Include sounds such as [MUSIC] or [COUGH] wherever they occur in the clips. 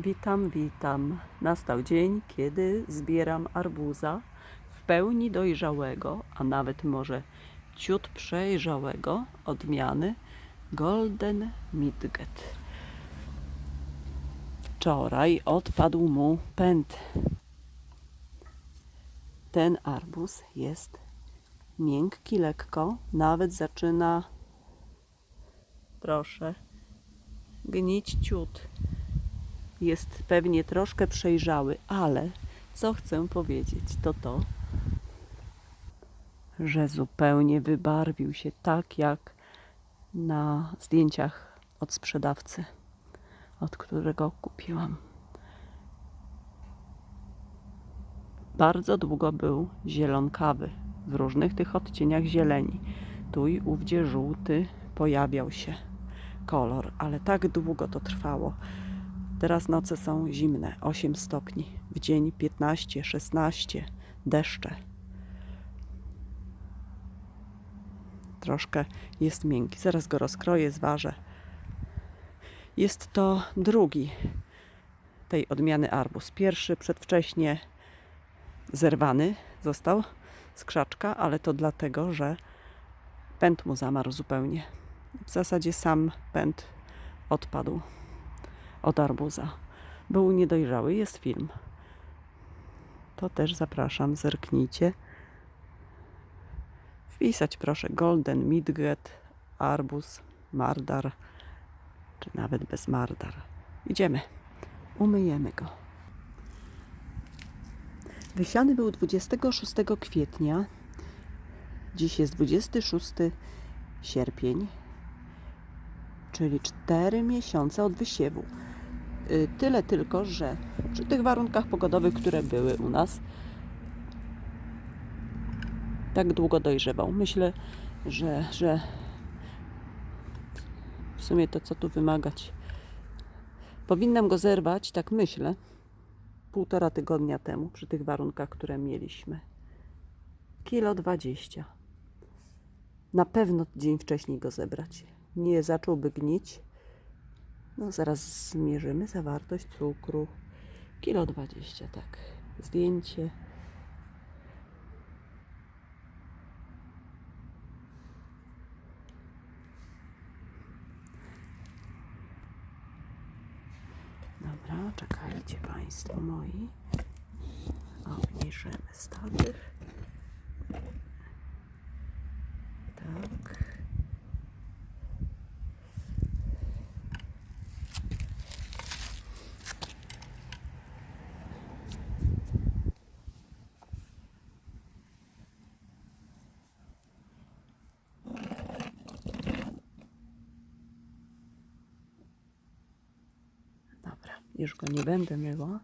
Witam, witam. Nastał dzień, kiedy zbieram arbuza w pełni dojrzałego, a nawet może ciut przejrzałego odmiany Golden Midget. Wczoraj odpadł mu pęd. Ten arbuz jest miękki lekko, nawet zaczyna, proszę, gnić ciut jest pewnie troszkę przejrzały, ale co chcę powiedzieć, to to, że zupełnie wybarwił się tak jak na zdjęciach od sprzedawcy, od którego kupiłam. Bardzo długo był zielonkawy, w różnych tych odcieniach zieleni. Tu i ówdzie żółty pojawiał się kolor, ale tak długo to trwało. Teraz noce są zimne, 8 stopni, w dzień 15, 16, deszcze. Troszkę jest miękki, zaraz go rozkroję, zważę. Jest to drugi tej odmiany arbuz. Pierwszy przedwcześnie zerwany został z krzaczka, ale to dlatego, że pęd mu zamarł zupełnie. W zasadzie sam pęd odpadł od arbuza. Był niedojrzały, jest film. To też zapraszam, zerknijcie. Wpisać proszę Golden Midget, arbuz, mardar, czy nawet bez mardar. Idziemy, umyjemy go. Wysiany był 26 kwietnia. Dziś jest 26 sierpień, czyli 4 miesiące od wysiewu. Y, Tyle tylko, że przy tych warunkach pogodowych, które były u nas, tak długo dojrzewał. Myślę, że, że w sumie to co tu wymagać. Powinnam go zerwać, tak myślę, półtora tygodnia temu, przy tych warunkach, które mieliśmy. Kilo dwadzieścia. Na pewno dzień wcześniej go zebrać. Nie zacząłby gnić. No zaraz zmierzymy zawartość cukru. Kilo 20, tak. Zdjęcie. Dobra, czekajcie Państwo moi. Obniżymy statyw. Tak. Dobra, już go nie będę myła.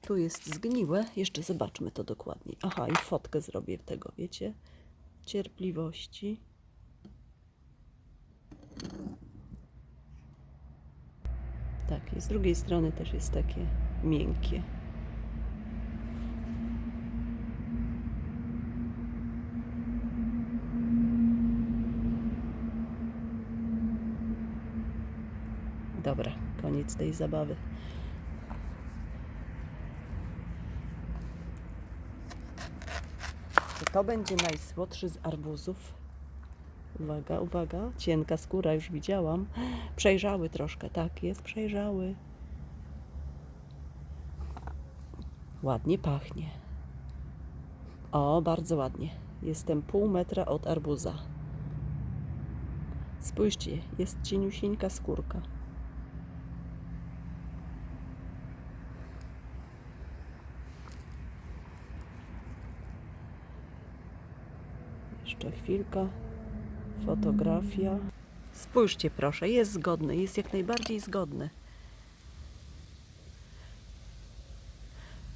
Tu jest zgniłe. Jeszcze zobaczmy to dokładniej. Aha, i fotkę zrobię tego, wiecie? Cierpliwości. Tak, i z drugiej strony też jest takie miękkie. Dobra, koniec tej zabawy. To będzie najsłodszy z arbuzów? Uwaga, uwaga, cienka skóra, już widziałam. Przejrzały troszkę, tak jest, przejrzały. Ładnie pachnie. O, bardzo ładnie. Jestem pół metra od arbuza. Spójrzcie, jest cieniusieńka skórka. Jeszcze chwilka. Fotografia. Spójrzcie proszę, jest zgodny, jest jak najbardziej zgodny.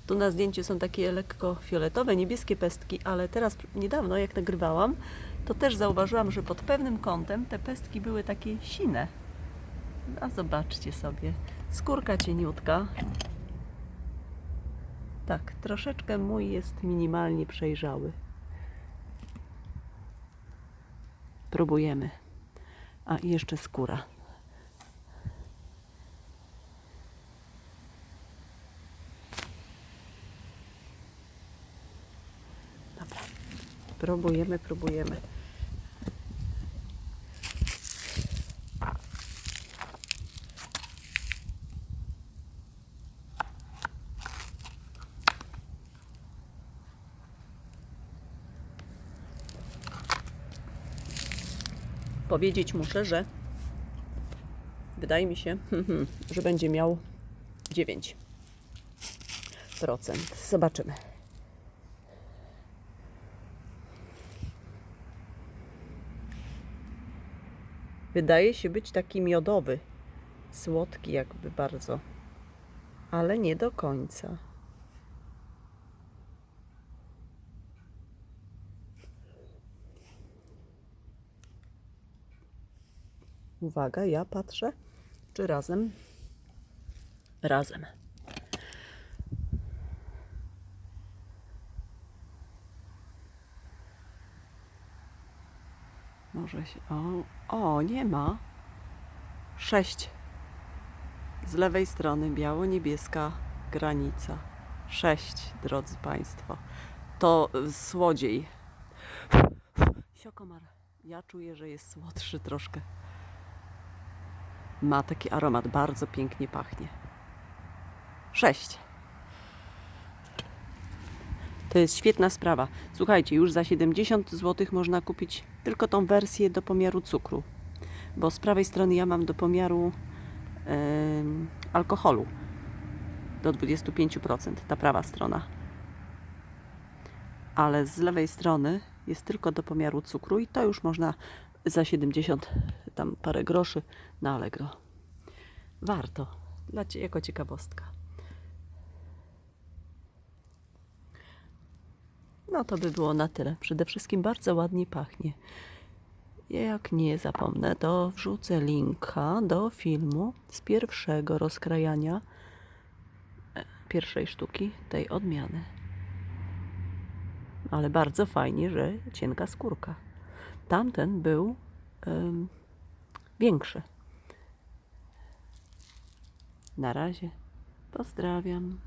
Tu na zdjęciu są takie lekko fioletowe, niebieskie pestki, ale teraz niedawno, jak nagrywałam, to też zauważyłam, że pod pewnym kątem te pestki były takie sine. A zobaczcie sobie, skórka cieniutka. Tak, troszeczkę mój jest minimalnie przejrzały. Spróbujemy. A i jeszcze skóra. Dobra. Próbujemy, próbujemy. Powiedzieć muszę, że wydaje mi się, [LAUGHS] że będzie miał 9%. Zobaczymy. Wydaje się być taki miodowy, słodki jakby bardzo, ale nie do końca. Uwaga, ja patrzę, czy razem? Razem. Może się. O, o, nie ma. Sześć. Z lewej strony biało-niebieska granica. Sześć, drodzy Państwo. To y, słodziej. Siokomar. Ja czuję, że jest słodszy troszkę. Ma taki aromat, bardzo pięknie pachnie. Sześć. To jest świetna sprawa. Słuchajcie, już za 70 zł można kupić tylko tą wersję do pomiaru cukru. Bo z prawej strony ja mam do pomiaru em, alkoholu do 25%, ta prawa strona. Ale z lewej strony jest tylko do pomiaru cukru i to już można za 70 tam parę groszy na Allegro. Warto, dla jako ciekawostka. No to by było na tyle. Przede wszystkim bardzo ładnie pachnie. Jak nie zapomnę, to wrzucę linka do filmu z pierwszego rozkrajania e, pierwszej sztuki tej odmiany. Ale bardzo fajnie, że cienka skórka. Tamten był em, większy. Na razie. Pozdrawiam.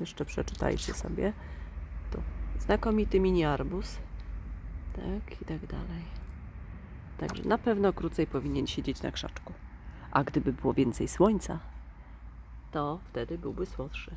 Jeszcze przeczytajcie sobie. Tu. Znakomity mini arbus. Tak i tak dalej. Także na pewno krócej powinien siedzieć na krzaczku. A gdyby było więcej słońca, to wtedy byłby słodszy.